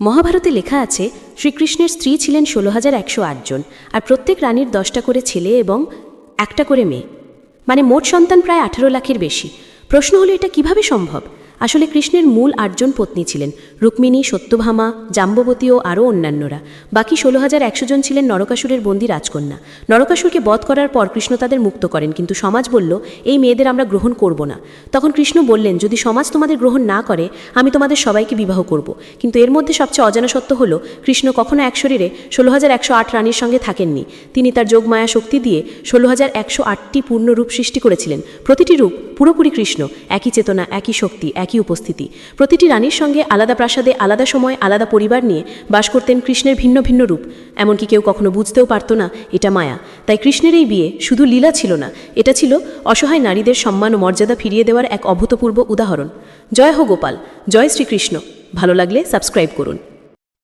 মহাভারতে লেখা আছে, শ্রীকৃষ্ণের স্ত্রী ছিলেন ষোলো হাজার একশো আটজন আর প্রত্যেক রানীর দশটা করে ছেলে এবং একটা করে মেয়ে। মানে মোট সন্তান প্রায় আঠারো লাখের বেশি। প্রশ্ন হলো, এটা কীভাবে সম্ভব? আসলে কৃষ্ণের মূল আটজন পত্নী ছিলেন, রুক্মিণী, সত্যভামা, জাম্ববতী ও আরও অন্যান্যরা। বাকি ষোলো হাজার একশো জন ছিলেন নরকাসুরের বন্দি রাজকন্যা। নরকাসুরকে বধ করার পর কৃষ্ণ তাদের মুক্ত করেন, কিন্তু সমাজ বলল, এই মেয়েদের আমরা গ্রহণ করব না। তখন কৃষ্ণ বললেন, যদি সমাজ তোমাদের গ্রহণ না করে, আমি তোমাদের সবাইকে বিবাহ করব। কিন্তু এর মধ্যে সবচেয়ে অজানা সত্য হল, কৃষ্ণ কখনো এক শরীরে ষোলো হাজার একশো আট রানীর সঙ্গে থাকেননি। তিনি তার যোগমায়া শক্তি দিয়ে ষোলো হাজার একশো আটটি পূর্ণ রূপ সৃষ্টি করেছিলেন। প্রতিটি রূপ পুরোপুরি কৃষ্ণ, একই চেতনা, একই শক্তি একই উপস্থিতি। প্রতিটি রানীর সঙ্গে আলাদা প্রাসাদে আলাদা সময়, আলাদা পরিবার নিয়ে বাস করতেন কৃষ্ণের ভিন্ন ভিন্ন রূপ। এমনকি কেউ কখনো বুঝতেও পারত না, এটা মায়া। তাই কৃষ্ণের এই বিয়ে শুধু লীলা ছিল না, এটা ছিল অসহায় নারীদের সম্মান ও মর্যাদা ফিরিয়ে দেওয়ার এক অভূতপূর্ব উদাহরণ। জয় হো গোপাল, জয় শ্রীকৃষ্ণ। ভালো লাগলে সাবস্ক্রাইব করুন।